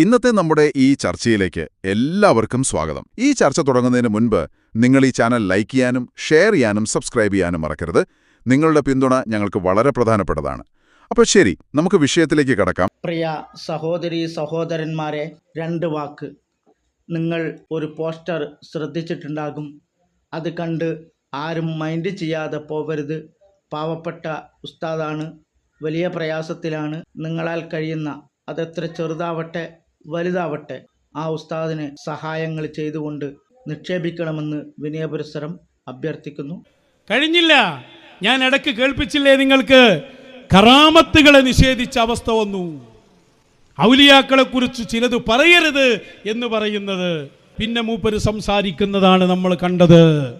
ഇന്നത്തെ നമ്മുടെ ഈ ചർച്ചയിലേക്ക് എല്ലാവർക്കും സ്വാഗതം. ഈ ചർച്ച തുടങ്ങുന്നതിന് മുൻപ് നിങ്ങൾ ഈ ചാനൽ ലൈക്ക് ചെയ്യാനും ഷെയർ ചെയ്യാനും സബ്സ്ക്രൈബ് ചെയ്യാനും മറക്കരുത്. നിങ്ങളുടെ പിന്തുണ ഞങ്ങൾക്ക് വളരെ പ്രധാനപ്പെട്ടതാണ്. അപ്പോൾ ശരി നമുക്ക് വിഷയത്തിലേക്ക് കടക്കാം. പ്രിയ സഹോദരി സഹോദരന്മാരെ രണ്ട് വാക്ക്. നിങ്ങൾ ഒരു പോസ്റ്റർ ശ്രദ്ധിച്ചിട്ടുണ്ടാകും. അത് കണ്ട് ആരും മൈൻഡ് ചെയ്യാതെ പോവരുത്. പാവപ്പെട്ട ഉസ്താദാണ്. വലിയ പ്രയാസത്തിലാണ്. നിങ്ങളാൽ കഴിയുന്ന അതെത്ര ചെറുതാവട്ടെ വലുതാവട്ടെ. ആ ഉസ്താദിനെ സഹായങ്ങൾ ചെയ്തുകൊണ്ട് നിക്ഷേപിക്കണമെന്ന് വിനയപുരസരം അഭ്യർത്ഥിക്കുന്നു. കഴിഞ്ഞില്ല. ഞാൻ ഇടയ്ക്ക് കേൾപ്പിച്ചില്ലേ നിങ്ങൾക്ക്? കറാമത്തുകളെ നിഷേധിച്ച അവസ്ഥ വന്നു. ഔലിയാക്കളെ കുറിച്ച് ചിലത് പറയരുത് എന്ന് പറയുന്നത് പിന്നെ മൂപ്പര് സംസാരിക്കുന്നതാണ് നമ്മൾ കണ്ടത്.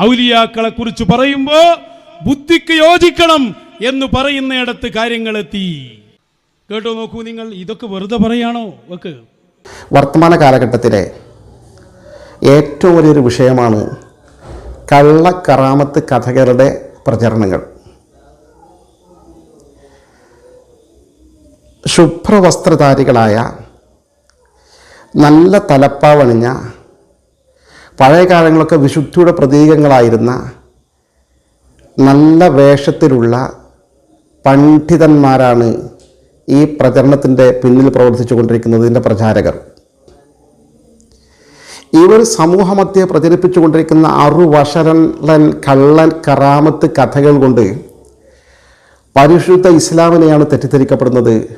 ഔലിയാക്കളെ കുറിച്ച് പറയുമ്പോൾ ബുദ്ധിക്ക് യോജിക്കണം എന്ന് പറയുന്നിടത്ത് കാര്യങ്ങളെത്തി കേട്ടോ നോക്കൂ നിങ്ങൾ ഇതൊക്കെ വെറുതെ പറയാണോ വെക്ക്. വർത്തമാന കാലഘട്ടത്തിലെ ഏറ്റവും വലിയൊരു വിഷയമാണ് കള്ളക്കറാമത്ത് കഥകളുടെ പ്രചരണങ്ങൾ. ശുഭ്രവസ്ത്രധാരികളായ നല്ല തലപ്പാവണിഞ്ഞ പഴയ കാലങ്ങളൊക്കെ വിശുദ്ധിയുടെ പ്രതീകങ്ങളായിരുന്ന നല്ല വേഷത്തിലുള്ള പണ്ഡിതന്മാരാണ് ഈ പ്രചരണത്തിന്റെ പിന്നിൽ പ്രവർത്തിച്ചു കൊണ്ടിരിക്കുന്നതിന്റെ പ്രചാരകർ. ഇവർ സമൂഹമധ്യെ പ്രചരിപ്പിച്ചുകൊണ്ടിരിക്കുന്ന അറുവശരളൻ കള്ളൻ കറാമത്ത് കഥകൾ കൊണ്ട് പരിശുദ്ധ ഇസ്ലാമിനെയാണ് തെറ്റിദ്ധരിക്കപ്പെടുന്നത്.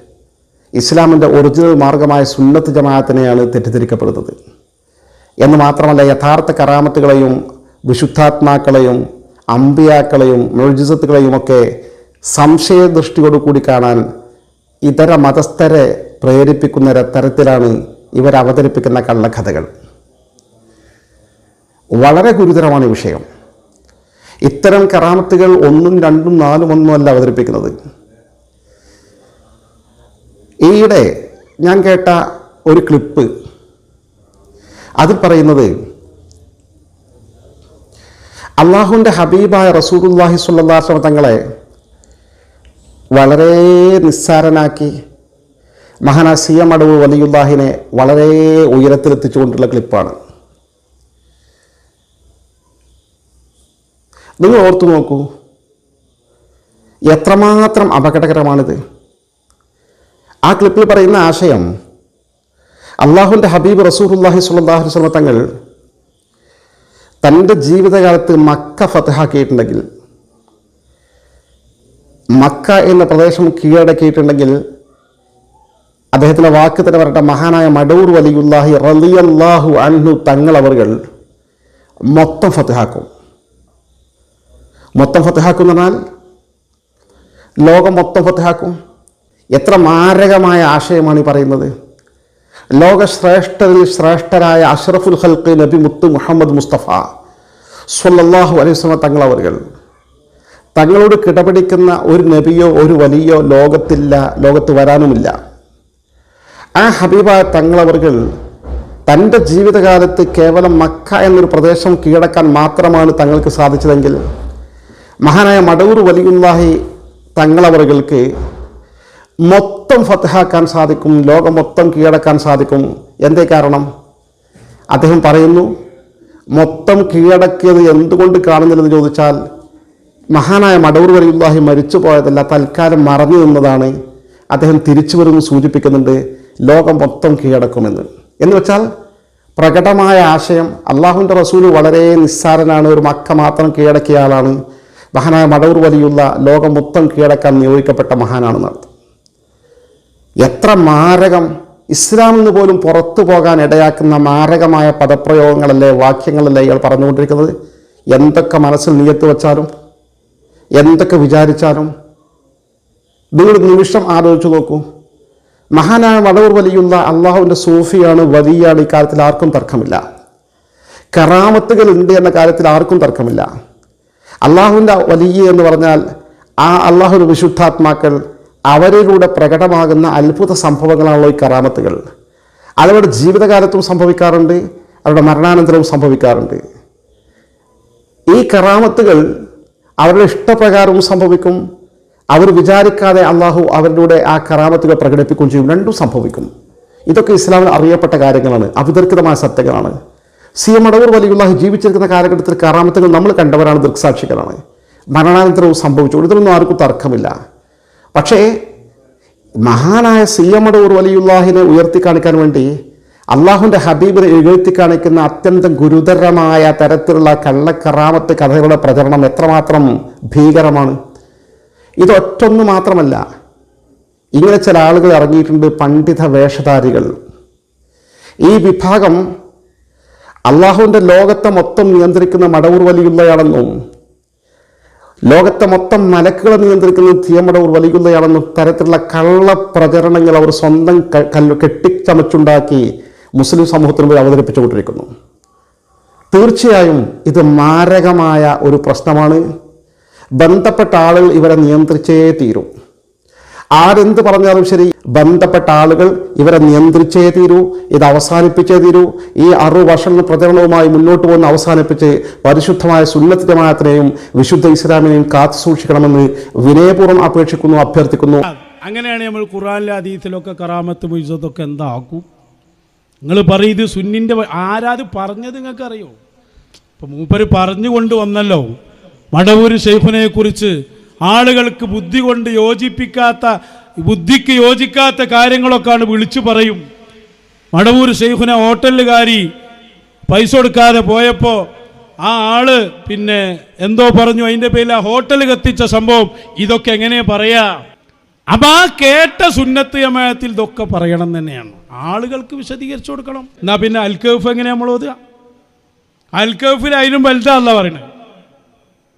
ഇസ്ലാമിന്റെ ഒറിജിനൽ മാർഗമായ സുന്നത്ത് ജമാഅത്തിനെയാണ് തെറ്റിദ്ധരിക്കപ്പെടുന്നത്. എന്ന് മാത്രമല്ല യഥാർത്ഥ കറാമത്തുകളെയും വിശുദ്ധാത്മാക്കളെയും അമ്പിയാക്കളെയും മൊഴിജിസത്തുകളെയും ഒക്കെ സംശയദൃഷ്ടിയോടുകൂടി കാണാൻ ഇതര മതസ്ഥരെ പ്രേരിപ്പിക്കുന്ന തരത്തിലാണ് ഇവർ അവതരിപ്പിക്കുന്ന കള്ളക്കഥകൾ. വളരെ ഗുരുതരമാണ് ഈ വിഷയം. ഇത്തരം കറാമത്തുകൾ ഒന്നും രണ്ടും നാലും ഒന്നും അല്ല അവതരിപ്പിക്കുന്നത്. ഈയിടെ ഞാൻ കേട്ട ഒരു ക്ലിപ്പ്. അതിൽ പറയുന്നത് അള്ളാഹുവിന്റെ ഹബീബായ റസൂദുല്ലാഹി സുല്ലാസ്ലമ തങ്ങളെ വളരെ നിസ്സാരനാക്കി മഹാന സി എം അടവ് വലിയുല്ലാഹിനെ വളരെ ഉയരത്തിലെത്തിച്ചുകൊണ്ടുള്ള ക്ലിപ്പാണ്. നിങ്ങൾ ഓർത്തു നോക്കൂ എത്രമാത്രം അപകടകരമാണിത്. ആ ക്ലിപ്പിൽ പറയുന്ന ആശയം അള്ളാഹുവിന്റെ ഹബീബ് റസൂഹുല്ലാഹി അലൈഹി വസല്ലം തങ്ങൾ തന്റെ ജീവിതകാലത്ത് മക്ക ഫതഹാക്കിയിട്ടുണ്ടെങ്കിൽ മക്ക എന്ന പ്രദേശം കീഴടക്കിയിട്ടുണ്ടെങ്കിൽ അദ്ദേഹത്തിന്റെ വാക്ക് തന്നെ പറയട്ടെ മഹാനായ മടൂർ വലിയുല്ലാഹി റലിയല്ലാഹു അൻഹു തങ്ങളവറുകൾ മൊത്തം ഫത്തിഹാക്കും. മൊത്തം ഫത്തിഹാക്കും എന്ന് പറഞ്ഞാൽ ലോകം മൊത്തം ഫത്തിഹാക്കും. എത്ര മാരകമായ ആശയമാണ് ഈ പറയുന്നത്. ലോകശ്രേഷ്ഠരിൽ ശ്രേഷ്ഠരായ അഷ്റഫുൽ ഹൽക്ക് നബി മുത്ത് മുഹമ്മദ് മുസ്തഫ സ്വല്ലല്ലാഹു അലൈഹി വസല്ലം തങ്ങളവറുകൾ. തങ്ങളോട് കിടപിടിക്കുന്ന ഒരു നബിയോ ഒരു വലിയോ ലോകത്തില്ല ലോകത്ത് വരാനുമില്ല. ആ ഹബീബ തങ്ങളവർകൾ തന്റെ ജീവിതകാലത്ത് കേവലം മക്ക എന്നൊരു പ്രദേശം കീഴടക്കാൻ മാത്രമാണ് തങ്ങൾക്ക് സാധിച്ചതെങ്കിൽ മഹാനായ മടവൂർ വലിയുല്ലാഹി തങ്ങളവറുകൾക്ക് മൊത്തം ഫത്തഹാക്കാൻ സാധിക്കും ലോകം മൊത്തം കീഴടക്കാൻ സാധിക്കും. എന്തേ കാരണം? അദ്ദേഹം പറയുന്നു മൊത്തം കീഴടക്കിയത് എന്തുകൊണ്ട് കാണുന്നില്ലെന്ന് ചോദിച്ചാൽ മഹാനായ മടവൂർ വലിയുല്ലാഹി മരിച്ചു പോയതല്ല തൽക്കാലം മറഞ്ഞു നിന്നതാണ്. അദ്ദേഹം തിരിച്ചു വരുമെന്ന് സൂചിപ്പിക്കുന്നുണ്ട്. ലോകം മൊത്തം കീഴടക്കുമെന്ന്. എന്ന് വെച്ചാൽ പ്രകടമായ ആശയം അള്ളാഹുവിന്റെ റസൂൽ വളരെ നിസ്സാരനാണ് ഒരു മക്ക മാത്രം കീഴടക്കിയ ആളാണ്. മഹാനായ മടവൂർ വലിയുള്ള ലോകം മൊത്തം കീഴടക്കാൻ നിയോഗിക്കപ്പെട്ട മഹാനാണെന്നർത്ഥം എത്ര മാരകം ഇസ്ലാമിൽ നിന്ന് പോലും പുറത്തു പോകാൻ ഇടയാക്കുന്ന മാരകമായ പദപ്രയോഗങ്ങളല്ലേ വാക്യങ്ങളല്ലേ ഇയാൾ പറഞ്ഞുകൊണ്ടിരിക്കുന്നത്? എന്തൊക്കെ മനസ്സിൽ നിയത്ത് വച്ചാലും എന്തൊക്കെ വിചാരിച്ചാലും? നിങ്ങൾ നിമിഷം ആലോചിച്ചു നോക്കൂ. മഹാനായ വടവൂർ വലിയുള്ള അള്ളാഹുവിന്റെ സൂഫിയാണ് വലിയാണ് ഇക്കാര്യത്തിൽ ആർക്കും തർക്കമില്ല. കറാമത്തുകൾ ഉണ്ട് എന്ന കാര്യത്തിൽ ആർക്കും തർക്കമില്ല. അള്ളാഹുവിന്റെ വലിയ എന്ന് പറഞ്ഞാൽ ആ അള്ളാഹുവിന്റെ വിശുദ്ധാത്മാക്കൾ അവരിലൂടെ പ്രകടമാകുന്ന അത്ഭുത സംഭവങ്ങളാണല്ലോ ഈ കറാമത്തുകൾ. അതവരുടെ ജീവിതകാലത്തും സംഭവിക്കാറുണ്ട് അവരുടെ മരണാനന്തരവും സംഭവിക്കാറുണ്ട്. ഈ കറാമത്തുകൾ അവരുടെ ഇഷ്ടപ്രകാരവും സംഭവിക്കും. അവർ വിചാരിക്കാതെ അള്ളാഹു അവരിലൂടെ ആ കറാമത്തുകൾ പ്രകടിപ്പിക്കുകയും ചെയ്യും. രണ്ടും സംഭവിക്കും. ഇതൊക്കെ ഇസ്ലാമിൽ അറിയപ്പെട്ട കാര്യങ്ങളാണ്. അവിതർക്കിതമായ സത്യങ്ങളാണ്. സി എം അടവൂർ വലിയുള്ളാഹി ജീവിച്ചിരിക്കുന്ന കാലഘട്ടത്തിൽ കറാമത്തുകൾ നമ്മൾ കണ്ടവരാണ് ദൃക്സാക്ഷികളാണ്. മരണാനന്തരവും സംഭവിച്ചു. ഇതിലൊന്നും ആർക്കും തർക്കമില്ല. പക്ഷേ മഹാനായ സി എം അടവൂർ വലിയുള്ളാഹിനെ ഉയർത്തി കാണിക്കാൻ വേണ്ടി അള്ളാഹുവിന്റെ ഹബീബിനെ എഴുത്തി കാണിക്കുന്ന അത്യന്തം ഗുരുതരമായ തരത്തിലുള്ള കള്ളക്കറാമത്ത് കഥകളുടെ പ്രചരണം എത്രമാത്രം ഭീകരമാണ്. ഇതൊറ്റൊന്നു മാത്രമല്ല ഇങ്ങനെ ചില ആളുകൾ ഇറങ്ങിയിട്ടുണ്ട് പണ്ഡിത വേഷധാരികൾ. ഈ വിഭാഗം അള്ളാഹുവിന്റെ ലോകത്തെ മൊത്തം നിയന്ത്രിക്കുന്ന മടവൂർ വലിയുള്ളയാണെന്നും ലോകത്തെ മൊത്തം മലക്കുകളെ നിയന്ത്രിക്കുന്ന തീയമടവൂർ വലിയുള്ളയാണെന്നും തരത്തിലുള്ള കള്ള പ്രചരണങ്ങൾ അവർ സ്വന്തം കെട്ടിച്ചമച്ചുണ്ടാക്കി മുസ്ലിം സമൂഹത്തിന് മുമ്പിൽ അവതരിപ്പിച്ചുകൊണ്ടിരിക്കുന്നു. തീർച്ചയായും ഇത് മാരകമായ ഒരു പ്രശ്നമാണ്. ബന്ധപ്പെട്ട ആളുകൾ ഇവരെ നിയന്ത്രിച്ചേ തീരൂ. ആരെന്ത് പറഞ്ഞാലും ശരി ബന്ധപ്പെട്ട ആളുകൾ ഇവരെ നിയന്ത്രിച്ചേ തീരൂ ഇത് അവസാനിപ്പിച്ചേ തീരൂ. ഈ അറു വർഷങ്ങൾ പ്രചരണവുമായി മുന്നോട്ട് പോകുന്ന അവസാനിപ്പിച്ച് പരിശുദ്ധമായ സുന്നത്ത് വിശുദ്ധ ഇസ്ലാമിനെയും കാത്തു സൂക്ഷിക്കണമെന്ന് വിനയപൂർവം അപേക്ഷിക്കുന്നു അഭ്യർത്ഥിക്കുന്നു. അങ്ങനെയാണ് നമ്മൾ ഖുറാനിലെ അതീത്തിലൊക്കെ കറാമത്ത് മുയിസത്തൊക്കെ എന്താക്കും? നിങ്ങൾ പറയും ഇത് സുന്നിന്റെ ആരാത് പറഞ്ഞത് നിങ്ങൾക്കറിയോ? ഇപ്പം മൂപ്പര് പറഞ്ഞു കൊണ്ടുവന്നല്ലോ മടവൂർ ഷെയ്ഖിനെ കുറിച്ച് ആളുകൾക്ക് ബുദ്ധി കൊണ്ട് യോജിപ്പിക്കാത്ത ബുദ്ധിക്ക് യോജിക്കാത്ത കാര്യങ്ങളൊക്കെയാണ് വിളിച്ചു പറയും. മടവൂർ ഷെയ്ഖുന ഹോട്ടലുകാരി പൈസ കൊടുക്കാതെ പോയപ്പോൾ ആ ആൾ പിന്നെ എന്തോ പറഞ്ഞു. അതിന്റെ പേരിൽ ആ ഹോട്ടൽ കത്തിച്ച സംഭവം ഇതൊക്കെ എങ്ങനെ പറയാ? അപ്പൊ ആ കേട്ട സുന്നത്ത് ജമായത്തിൽ ഇതൊക്കെ പറയണം തന്നെയാണ്. ആളുകൾക്ക് വിശദീകരിച്ചു കൊടുക്കണം. എന്നാ പിന്നെ അൽകഫ് എങ്ങനെയാ നമ്മൾ ഓതുക? അൽകഫിൽ അതിലും വലുതല്ല പറയണത്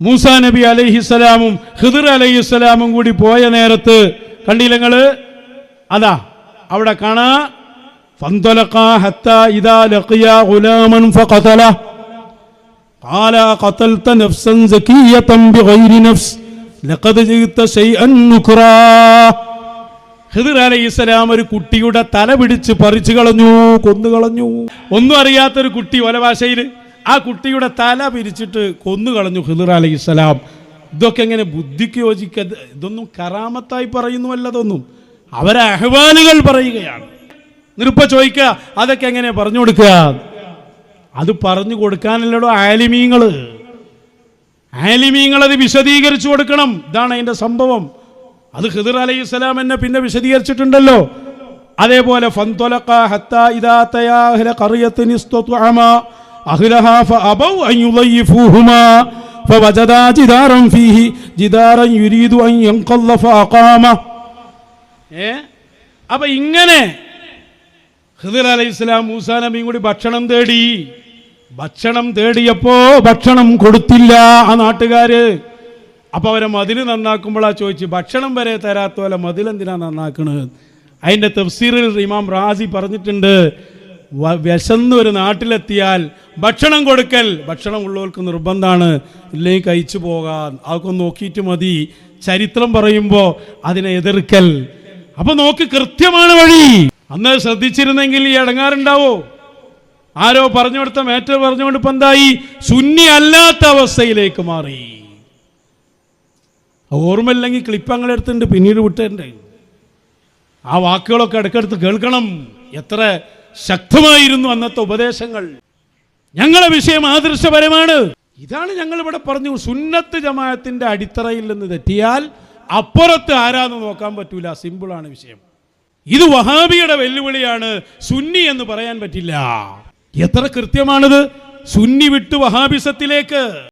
മൂസാ നബി അലൈഹിസ്സലാമും ഹിദർ അലൈഹിസ്സലാമും കൂടി പോയ നേരത്ത് കണ്ടില്ലങ്ങൾ അതാ അവിടെ കാണാ ഫന്തലഖ ഹിദർ ഒരു കുട്ടിയുടെ തല പിടിച്ച് പറിച്ചു കളഞ്ഞു കൊന്നു കളഞ്ഞു. ഒന്നും അറിയാത്തൊരു കുട്ടി ഒല ഭാഷയിൽ ആ കുട്ടിയുടെ തല പിരിച്ചിട്ട് കൊന്നു കളഞ്ഞു ഹിദർ ഇതൊക്കെ എങ്ങനെ ബുദ്ധിക്ക് യോജിക്ക ഇതൊന്നും കറാമത്തായി പറയുന്നുവല്ല അതൊന്നും അവരെ അഹ്വാനുകൾ പറയുകയാണ്. നിരുപ്പ ചോദിക്കുക അതൊക്കെ എങ്ങനെ പറഞ്ഞു കൊടുക്കുക? അത് പറഞ്ഞു കൊടുക്കാനല്ലടോ ആലിമീങ്ങൾ ആലിമീങ്ങളത് വിശദീകരിച്ചു കൊടുക്കണം. ഇതാണ് അതിന്റെ സംഭവം. അത് ഖിദർ അലൈഹി സ്വലാം എന്നെ പിന്നെ വിശദീകരിച്ചിട്ടുണ്ടല്ലോ. അതേപോലെ അപ്പൊ ഇങ്ങനെ ഹിദർ അലൈഹി സ്വലാം മൂസാ നബിയും കൂടി ഭക്ഷണം തേടി. ഭക്ഷണം തേടിയപ്പോ ഭക്ഷണം കൊടുത്തില്ല ആ നാട്ടുകാര്. അപ്പൊ അവരെ മതിൽ നന്നാക്കുമ്പോഴാ ചോദിച്ചു ഭക്ഷണം വരെ തരാത്ത പോലെ മതിലെന്തിനാ നന്നാക്കണത് അതിന്റെ തഫ്സീറിൽ ഇമാം റാസി പറഞ്ഞിട്ടുണ്ട് വിശന്ന് ഒരു നാട്ടിലെത്തിയാൽ ഭക്ഷണം കൊടുക്കൽ ഭക്ഷണം ഉള്ളവർക്ക് നിർബന്ധമാണ് ഇല്ലെങ്കിൽ കഴിച്ചു പോകാൻ അതൊക്കെ നോക്കിയിട്ട് മതി. ചരിത്രം പറയുമ്പോൾ അതിനെ എതിർക്കൽ. അപ്പൊ നോക്ക് കൃത്യമാണ് വഴി. അന്ന് ശ്രദ്ധിച്ചിരുന്നെങ്കിൽ ഈ ഇടങ്ങാറുണ്ടാവോ? ആരോ പറഞ്ഞു കൊടുത്ത മേറ്റർ പറഞ്ഞുകൊണ്ട് ഇപ്പൊ എന്തായി? സുന്നി അല്ലാത്ത അവസ്ഥയിലേക്ക് മാറി. ഓർമ്മയില്ലെങ്കിൽ ക്ലിപ്പ് അങ്ങനെ എടുത്തിട്ടുണ്ട് പിന്നീട് വിട്ടേണ്ടേ ആ വാക്കുകളൊക്കെ ഇടയ്ക്കെടുത്ത് കേൾക്കണം. എത്ര ശക്തമായിരുന്നു അന്നത്തെ ഉപദേശങ്ങൾ. ഞങ്ങളെ വിഷയം ആദർശപരമാണ്. ഇതാണ് ഞങ്ങൾ ഇവിടെ പറഞ്ഞു സുന്നത്ത് ജമാഅത്തിന്റെ അടിത്തറയിൽ നിന്ന് തെറ്റിയാൽ അപ്പുറത്ത് ആരാന്ന് നോക്കാൻ പറ്റൂല. സിമ്പിളാണ് വിഷയം. ഇത് വഹാബിയുടെ വെല്ലുവിളിയാണ്. സുന്നി എന്ന് പറയാൻ പറ്റില്ല. എത്ര കൃത്യമാണിത്? സുന്നി വിട്ട് വഹാബിസത്തിലേക്ക്.